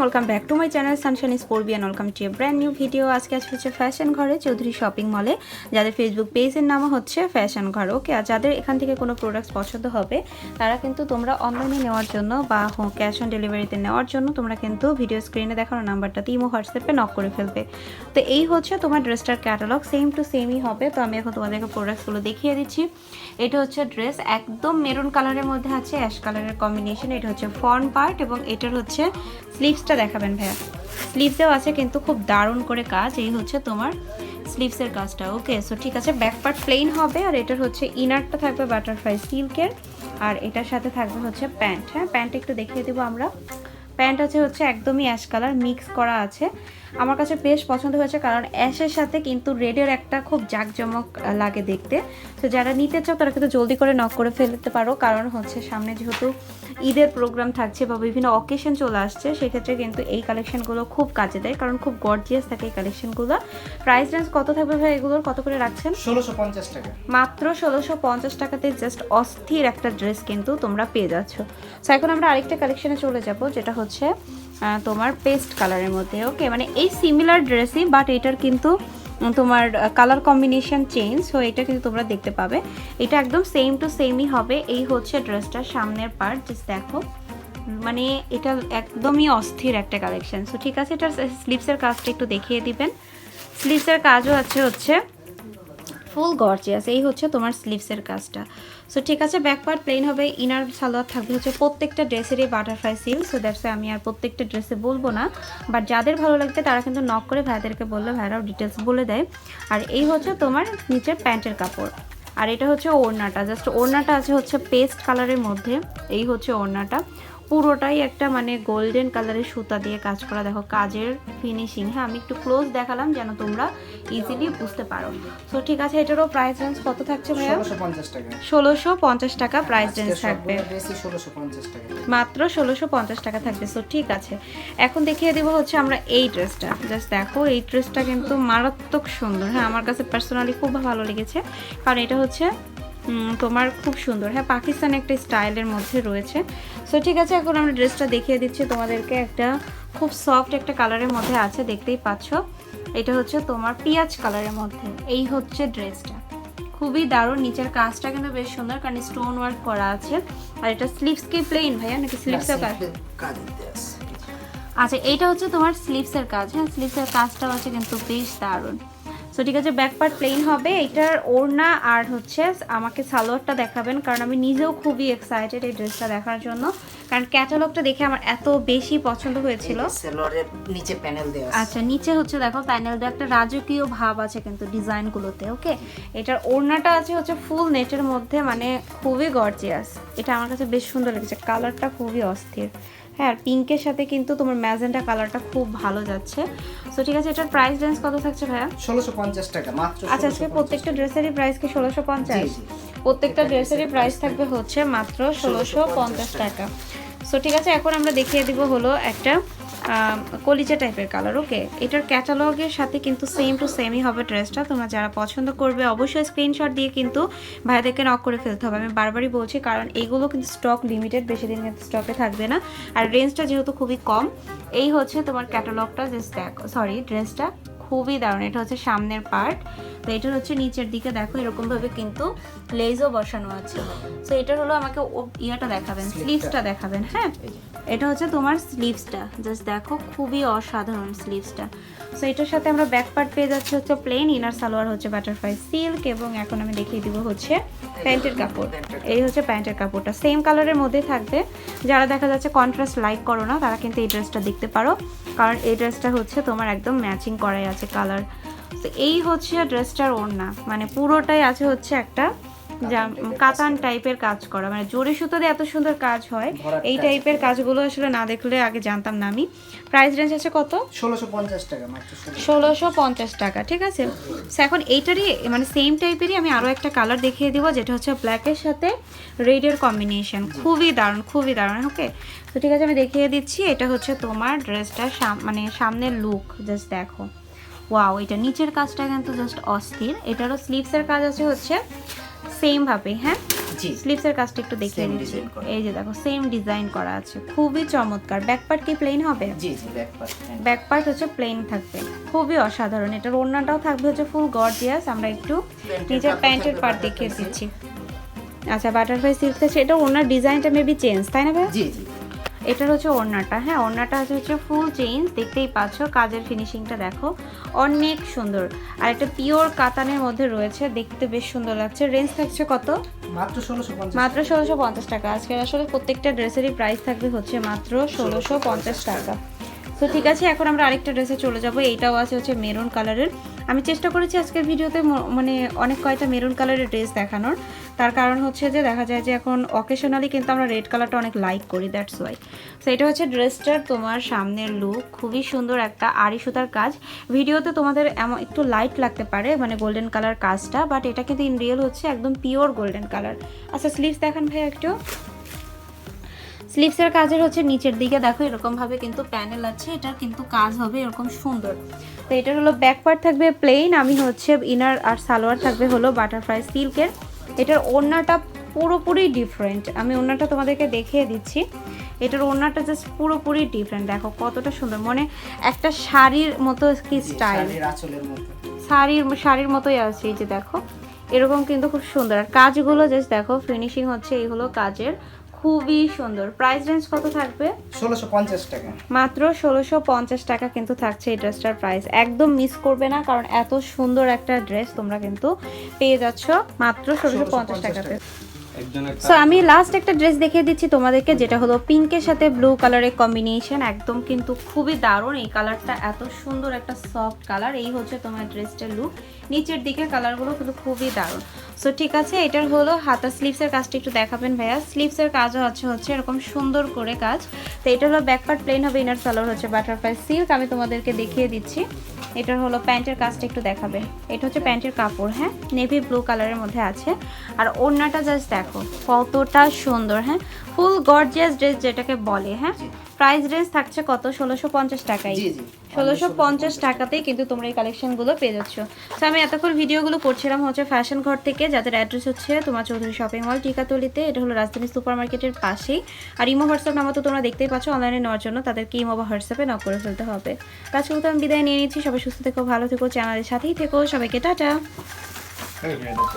Welcome back to my channel সানশান স্পোর্বিয়ান welcome to brand new video আজকে আজকে হচ্ছে fashion ঘরে চৌধুরী শপিং মলে যাদের ফেসবুক পেজের নাম হচ্ছে ফ্যাশন ঘর ওকে আর যাদের এখান থেকে কোনো প্রোডাক্টস পছন্দ হবে, তারা কিন্তু তোমরা অনলাইনে নেওয়ার জন্য বা ক্যাশ অন ডেলিভারিতে নেওয়ার জন্য তোমরা কিন্তু ভিডিও স্ক্রিনে দেখানো নাম্বারটাতে ইমো হোয়াটসঅ্যাপে নক করে ফেলবে। তো এই হচ্ছে তোমার ড্রেসটার ক্যাটালগ সেম টু সেমই হবে। তো আমি এখন তোমাদেরকে প্রোডাক্টসগুলো দেখিয়ে দিচ্ছি। এটা হচ্ছে ড্রেস একদম মেরুন কালারের মধ্যে আছে অ্যাশ কালারের কম্বিনেশন এটা হচ্ছে ফ্রন্ট পার্ট এবং এটার হচ্ছে স্লিভসটা দেখাবেন ভাইয়া। স্লিভসেও আছে কিন্তু খুব দারুণ করে কাজ। এই হচ্ছে তোমার স্লিভসের কাজটা ওকে সো ঠিক আছে ব্যাক পার্ট প্লেন হবে আর এটার হচ্ছে ইনারটা থাকবে বাটারফ্লাই সিল্কের আর এটার সাথে থাকবে হচ্ছে প্যান্ট হ্যাঁ প্যান্ট একটু দেখিয়ে দেবো আমরা। প্যান্ট আছে হচ্ছে একদমই অ্যাশ কালার মিক্স করা আছে। আমার কাছে বেশ পছন্দ হয়েছে কারণ অ্যাশের সাথে কিন্তু রেডের একটা খুব জাঁকজমক লাগে দেখতে। তো যারা নিতে চাও তারা কিন্তু জলদি করে নক করে ফেলতে পারো। কারণ হচ্ছে সামনে যেহেতু ঈদের প্রোগ্রাম থাকছে বা বিভিন্ন অকেশন চলে আসছে সেক্ষেত্রে কিন্তু এই কালেকশনগুলো খুব কাজে দেয়। কারণ খুব গর্জিয়াস থাকে এই কালেকশনগুলো প্রাইস রেঞ্জ কত থাকবে ভাই এগুলোর? কত করে রাখছেন? ষোলোশো পঞ্চাশ টাকা। মাত্র ষোলোশো পঞ্চাশ টাকাতে জাস্ট অস্থির একটা ড্রেস কিন্তু তোমরা পেয়ে যাচ্ছ। সো এখন আমরা আরেকটা কালেকশনে চলে যাব যেটা হচ্ছে তোমার পেস্ট কালারের মধ্যে ওকে মানে এই সিমিলার ড্রেসই বাট এটার কিন্তু তোমার কালার কম্বিনেশন চেঞ্জ সো এটা কিন্তু তোমরা দেখতে পাবে। এটা একদম সেম টু সেমই হবে। এই হচ্ছে ড্রেসটার সামনের পার্ট জাস্ট দেখো। মানে এটা একদমই অস্থির একটা কালেকশান সো ঠিক আছে এটা স্লিপসের কাজটা একটু দেখিয়ে দিবেন। স্লিপসের কাজও আছে হচ্ছে ফুল গর্জিয়াস, এই হচ্ছে তোমার স্লিভসের কাজটা। সো ঠিক আছে ব্যাক পার্ট প্লেন হবে ইনার সালোয়ার থাকবে হচ্ছে প্রত্যেকটা ড্রেসেরই বাটারফ্লাই সিল সো দ্যাটস আমি আর প্রত্যেকটা ড্রেসে বলব না। বাট যাদের ভালো লাগবে তারা কিন্তু নক করে ভাইদেরকে বললে, ভাইরাও ডিটেলস বলে দেয়। আর এই হচ্ছে তোমার নিচের প্যান্টের কাপড়। আর এটা হচ্ছে ওড়নাটা জাস্ট ওড়নাটা আছে হচ্ছে পেস্ট কালারের মধ্যে, এই হচ্ছে ওড়নাটা। পুরোটাই একটা মানে গোল্ডেন কালারের সুতা দিয়ে কাজ করা। দেখো কাজের ফিনিশিং হ্যাঁ আমি একটু ক্লোজ দেখালাম যেন তোমরা ইজিলি বুঝতে পারো। তো ঠিক আছে এটারও প্রাইস রেঞ্জ কত থাকছে ভাইয়া? ষোলোশো পঞ্চাশ টাকা। প্রাইস রেঞ্জ থাকবে। মাত্র ষোলোশো পঞ্চাশ টাকা থাকবে। সো ঠিক আছে এখন দেখিয়ে দেবো হচ্ছে আমরা এই ড্রেসটা জাস্ট দেখো এই ড্রেসটা কিন্তু মারাত্মক সুন্দর। হ্যাঁ আমার কাছে পার্সোনালি খুব ভালো লেগেছে। কারণ এটা হচ্ছে তোমার খুব সুন্দর। হ্যাঁ পাকিস্তান একটা স্টাইলের মধ্যে রয়েছে। সো ঠিক আছে এখন আমরা ড্রেসটা দেখিয়ে দিচ্ছি। তোমাদেরকে একটা খুব সফট একটা কালারের মধ্যে আছে দেখতেই পাচ্ছ। এটা হচ্ছে তোমার পিঁয়াজ কালারের মধ্যে। এই হচ্ছে ড্রেসটা। খুবই দারুণ। নিচের কাজটা কিন্তু বেশ সুন্দর কারণ স্টোন ওয়ার্ক করা আছে। আর এটা স্লিভস কি প্লেন ভাইয়া নাকি স্লিভসের কাজ? আচ্ছা এইটা হচ্ছে তোমার স্লিভসের কাজ। হ্যাঁ স্লিভসের কাজটাও আছে কিন্তু বেশ দারুণ। সো ঠিক আছে ব্যাক পার্ট প্লেন হবে। এটার ওড়না আর হচ্ছে আমাকে সালোয়ারটা দেখাবেন কারণ আমি নিজেও খুবই এক্সাইটেড এই ড্রেসটা দেখার জন্য। কারণ ক্যাটালগটা দেখে আমার এত বেশি পছন্দ হয়েছিল। নিচে প্যানেল দেওয়া আচ্ছা নিচে হচ্ছে দেখো প্যানেলটা একটা রাজকীয় ভাব আছে কিন্তু ডিজাইনগুলোতে ওকে এটার ওড়নাটা আছে হচ্ছে ফুল নেটের মধ্যে মানে খুবই গর্জিয়াস এটা আমার কাছে বেশ সুন্দর লেগেছে কালারটা খুবই অস্থির। হ্যাঁ আর পিঙ্কের সাথে কিন্তু তোমার ম্যাজেন্টা কালারটা খুব ভালো যাচ্ছে। সো ঠিক আছে এটার প্রাইস রেঞ্জ কত থাকছে ভাইয়া? ষোলোশো পঞ্চাশ টাকা মাত্র আচ্ছা আজকে প্রত্যেকটা ড্রেসেরই প্রাইস কি ষোলোশো পঞ্চাশ। প্রত্যেকটা ড্রেসেরই প্রাইস থাকবে হচ্ছে মাত্র ষোলোশো পঞ্চাশ টাকা। সো ঠিক আছে এখন আমরা দেখিয়ে দিব হলো একটা কলিজা টাইপের কালার ওকে এটার ক্যাটালগের সাথে কিন্তু সেম টু সেমই হবে ড্রেসটা তোমরা যারা পছন্দ করবে, অবশ্যই স্ক্রিনশট দিয়ে কিন্তু ভাইদেরকে নক করে ফেলতে হবে। আমি বারবারই বলছি, কারণ এইগুলো কিন্তু স্টক লিমিটেড বেশি দিন কিন্তু স্টকে থাকবে না। আর রেঞ্জটা যেহেতু খুবই কম, এই হচ্ছে তোমার ক্যাটালগটা জাস্ট দেখো সরি ড্রেসটা খুবই দারুণ। এটা হচ্ছে সামনের পার্ট তো এটার হচ্ছে নিচের দিকে। দেখো এরকম ভাবে কিন্তু লেজও বসানো আছে। তো এটার হলো আমাকে ইয়াটা দেখাবেন স্লিভসটা দেখাবেন হ্যাঁ? এটা হচ্ছে তোমার স্লিভসটা জাস্ট দেখো খুবই অসাধারণ স্লিভসটা সো এটার সাথে আমরা ব্যাক পার্ট পেয়ে যাচ্ছে হচ্ছে প্লেন ইনার সালোয়ার হচ্ছে বাটারফ্লাই সিল্ক এবং এখন আমি দেখিয়ে দিব হচ্ছে প্যান্টের কাপড়। এই হচ্ছে প্যান্টের কাপড়টা। সেম কালারের মধ্যে থাকবে। যারা দেখা যাচ্ছে কন্ট্রাস্ট লাইক করো না তারা কিন্তু এই ড্রেসটা দেখতে পারো। কারণ এই ড্রেসটা হচ্ছে তোমার একদম ম্যাচিং করাই আছে কালার। তো এই হচ্ছে ড্রেসটার ওড়না। মানে পুরোটাই আছে হচ্ছে একটা কাতান টাইপের কাজ করা। মানে জোরে সুতোতে এত সুন্দর কাজ হয় এই। টাইপের কাজগুলো আসলে না দেখলে আগে জানতাম না আমি। প্রাইস রেঞ্জ আছে কত? ষোলোশো পঞ্চাশ টাকা ষোলোশো পঞ্চাশ টাকা ঠিক আছে? এখন এইটারই মানে সেম টাইপেরই আমি আরও একটা কালার দেখিয়ে দিব যেটা হচ্ছে ব্ল্যাকের সাথে রেডের কম্বিনেশন খুবই দারুণ খুবই দারুণ ওকে তো ঠিক আছে আমি দেখিয়ে দিচ্ছি এটা হচ্ছে তোমার ড্রেসটা মানে সামনের লুক জাস্ট দেখো। ওয়াও এটা নিচের কাজটা কিন্তু জাস্ট অস্থির। এটারও স্লিভসের কাজ আছে হচ্ছে সেম ভাবে হ্যাঁ? জি। স্লিভসের কাজটা একটু দেখিয়ে দিচ্ছি এই যে দেখো সেম ডিজাইন করা আছে। খুবই চমৎকার। ব্যাক পার্ট কি প্লেন হবে? জি জি ব্যাক পার্ট ব্যাক পার্ট হচ্ছে প্লেন থাকবে। খুবই অসাধারণ। এটার ওড়নাটাও থাকবে হচ্ছে ফুল গর্জিয়াস আমরা একটু নিজের প্যান্টের পার্ট দেখিয়ে দিচ্ছি। আচ্ছা বাটারফ্লাই সিল্ক আছে এটা ওনার ডিজাইনটা মেবি চেঞ্জ তাই না ভাই জি জি। এটার হচ্ছে ওড়নাটা। হ্যাঁ ওড়নাটা আছে হচ্ছে ফুল চেঞ্জ দেখতেই পাচ্ছ। কাজের ফিনিশিংটা দেখো। অনেক সুন্দর। আর একটা পিওর কাতানের মধ্যে রয়েছে। দেখতে বেশ সুন্দর লাগছে। রেঞ্জ থাকছে কত? মাত্র ষোলোশো পঞ্চাশ মাত্র ষোলোশো পঞ্চাশ টাকা। আজকে আসলে প্রত্যেকটা ড্রেসেরই প্রাইস থাকবে হচ্ছে মাত্র ষোলোশো পঞ্চাশ টাকা। তো ঠিক আছে এখন আমরা আরেকটা ড্রেসে চলে যাব। এইটাও আছে হচ্ছে মেরুন কালারের আমি চেষ্টা করেছি আজকের ভিডিওতে মানে অনেক কয়টা মেরুন কালারের ড্রেস দেখানোর। তার কারণ হচ্ছে যে দেখা যায় যে এখন অকেশনালি কিন্তু আমরা রেড কালারটা অনেক লাইক করি দ্যাটস ওয়াই তো এটা হচ্ছে ড্রেসটার তোমার সামনের লুক খুবই সুন্দর একটা আড়ি সুতার কাজ। ভিডিওতে তোমাদের এমন একটু লাইট লাগতে পারে মানে গোল্ডেন কালার কাজটা বাট এটা কিন্তু ইন রিয়েল হচ্ছে একদম পিওর গোল্ডেন কালার আচ্ছা স্লিভস দেখান ভাই একটু। স্লিভসের কাজের হচ্ছে নিচের দিকে। দেখো এরকম ভাবে কিন্তু প্যানেল আছে। এটার কিন্তু কাজ হবে এরকম সুন্দর। তো এটার হলো ব্যাক পার্ট থাকবে প্লেন আমি হচ্ছে ইনার আর সালোয়ার থাকবে হলো বাটারফ্লাই সিল্কের এটার ওড়নাটা পুরোপুরি ডিফারেন্ট আমি ওড়নাটা তোমাদেরকে দেখিয়ে দিচ্ছি। এটার ওড়নাটা জাস্ট পুরোপুরি ডিফারেন্ট দেখো কতটা সুন্দর। মানে একটা শাড়ির মতো কি স্টাইল শাড়ির শাড়ির শাড়ির মতোই আছে। এই যে দেখো এরকম কিন্তু খুব সুন্দর। আর কাজগুলো জাস্ট দেখো ফিনিশিং হচ্ছে এই হলো কাজের খুবই সুন্দর। প্রাইস রেঞ্জ কত থাকবে? ষোলোশো পঞ্চাশ টাকা। মাত্র ষোলোশো পঞ্চাশ টাকা কিন্তু থাকছে এই ড্রেসটার প্রাইস একদম মিস করবে না কারণ এত সুন্দর একটা ড্রেস তোমরা কিন্তু পেয়ে যাচ্ছ মাত্র ষোলোশো পঞ্চাশ টাকাতে। সো আমি লাস্ট একটা ড্রেস দেখিয়ে দিচ্ছি তোমাদেরকে যেটা হলো পিঙ্কের সাথে ব্লু কালারের কম্বিনেশন একদম কিন্তু খুবই দারুণ এই কালারটা এত সুন্দর একটা সফট কালার এই হচ্ছে তোমার ড্রেসটার লুক নিচের দিকে কালারগুলো কিন্তু খুবই দারুণ। সো ঠিক আছে, এটার হলো হাতা স্লিভসের কাজটা একটু দেখাবেন ভাইয়া। স্লিভসের কাজও হচ্ছে হচ্ছে এরকম সুন্দর করে কাজ। তো এটা হলো ব্যাক পার্ট প্লেন হবে ইনার সালোয়ার হচ্ছে বাটারফ্লাই সিল্ক আমি তোমাদেরকে দেখিয়ে দিচ্ছি। এটার হলো প্যান্টের কাজটা একটু দেখাবে। এটা হচ্ছে প্যান্টের কাপড় হ্যাঁ? নেভি ব্লু কালারের মধ্যে আছে। আর ওড়নাটা জাস্ট দেখো, কতটা সুন্দর হ্যাঁ? ফুল গর্জিয়াস ড্রেস যেটাকে বলে হ্যাঁ। প্রাইস রেঞ্জ থাকছে কত? ষোলোশো পঞ্চাশ টাকাই জি, জি। ষোলোশো পঞ্চাশ টাকাতেই কিন্তু তোমরা এই কালেকশনগুলো পেয়ে যাচ্ছ। তো আমি এতক্ষণ ভিডিওগুলো করছিলাম হচ্ছে ফ্যাশন ঘর থেকে যাদের অ্যাড্রেস হচ্ছে তোমার চৌধুরী শপিং মল টিকাতলিতে। এটা হলো রাজধানী সুপার মার্কেটের পাশেই। আর ইমো হোয়াটসঅ্যাপ নাম্বার তো তোমরা দেখতেই পাচ্ছ অনলাইনে নেওয়ার জন্য তাদেরকে ইমো বা হোয়াটসঅ্যাপে নক করে ফেলতে হবে। মতো আমি বিদায় নিয়ে নিচ্ছি সবাই সুস্থ থেকো ভালো থেকো চ্যানেলের সাথেই থেকো। সবাইকে টাটা।